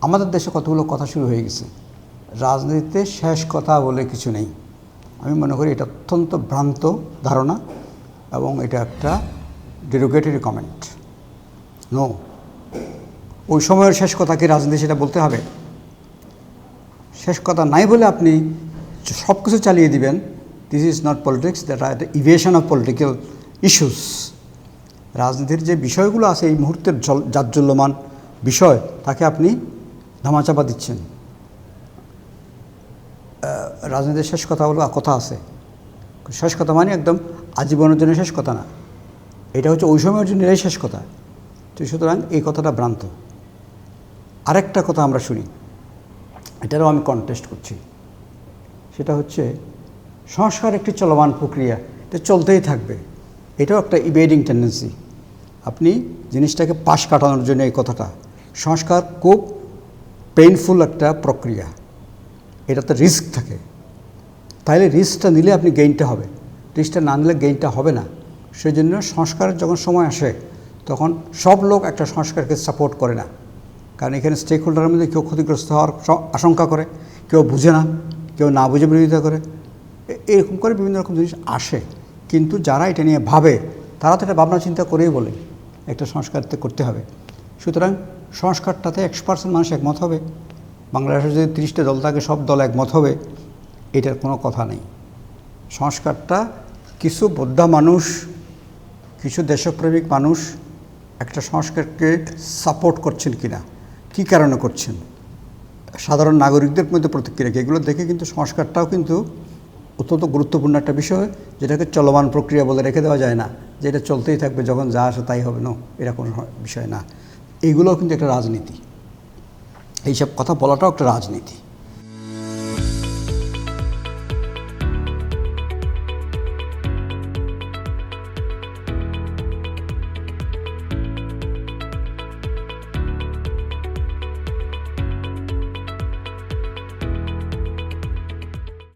আমাদের দেশে কতগুলো কথা শুরু হয়ে গেছে। রাজনীতিতে শেষ কথা বলে কিছু নেই। আমি মনে করি এটা অত্যন্ত ভ্রান্ত ধারণা এবং এটা একটা ডেরোগেটরি কমেন্ট নো ওই সময়ের শেষ কথা কি রাজনীতি সেটা বলতে হবে? শেষ কথা নাই বলে আপনি সব কিছু চালিয়ে দিবেন। This is not politics that are evasion of political issues রাজনীতির যে বিষয়গুলো আছে এই মুহূর্তের জল বিষয়, তাকে আপনি ধামাচাপা দিচ্ছেন। রাজনীতির শেষ কথা হলো কথা আছে। শেষ কথা মানে একদম আজীবনের জন্য শেষ কথা না। এটা হচ্ছে ওই সময়ের জন্য শেষ কথা। তো সুতরাং এই কথাটা ভ্রান্ত। আরেকটা কথা আমরা শুনি, এটারও আমি কন্টেস্ট করছি। সেটা হচ্ছে সংস্কার একটি চলমান প্রক্রিয়া, এটা চলতেই থাকবে। এটাও একটা ইবেডিং টেন্ডেন্সি আপনি জিনিসটাকে পাশ কাটানোর জন্য এই কথাটা, সংস্কার খুব পেইনফুল একটা প্রক্রিয়া। এটাতে রিস্ক থাকে। তাইলে রিস্কটা নিলে আপনি গেইনটা হবে। রিস্কটা না নিলে গেইনটা হবে না। সেই জন্য সংস্কারের যখন সময় আসে, তখন সব লোক একটা সংস্কারকে সাপোর্ট করে না। কারণ এখানে স্টেক হোল্ডারের মধ্যে কেউ ক্ষতিগ্রস্ত হওয়ার আশঙ্কা করে, কেউ বুঝে না, কেউ না বুঝে বিরোধিতা করে। এরকম করে বিভিন্ন রকম জিনিস আসে। কিন্তু যারা এটা নিয়ে ভাবে, তারা তো এটা ভাবনা চিন্তা করেই বলে, একটা সংস্কারতে করতে হবে। সুতরাং সংস্কারটাতে একশো পার্সেন্ট মানুষ একমত হবে। বাংলাদেশে যদি তিরিশটা দল থাকে, সব দল একমত হবে, এটার কোনো কথা নেই। সংস্কারটা কিছু বোদ্ধা মানুষ, কিছু দেশপ্রেমিক মানুষ একটা সংস্কারকে সাপোর্ট করছেন কিনা, কী কারণে করছেন, সাধারণ নাগরিকদের মধ্যে প্রতিক্রিয়া এগুলো দেখে কিন্তু সংস্কারটাও কিন্তু অত্যন্ত গুরুত্বপূর্ণ একটা বিষয়, যেটাকে চলমান প্রক্রিয়া বলে রেখে দেওয়া যায় না, যে এটা চলতেই থাকবে, যখন যা আসে তাই হবে। না, এটা কোনো বিষয় না। এইগুলোও কিন্তু একটা রাজনীতি। এইসব কথা বলাটাও একটা রাজনীতি।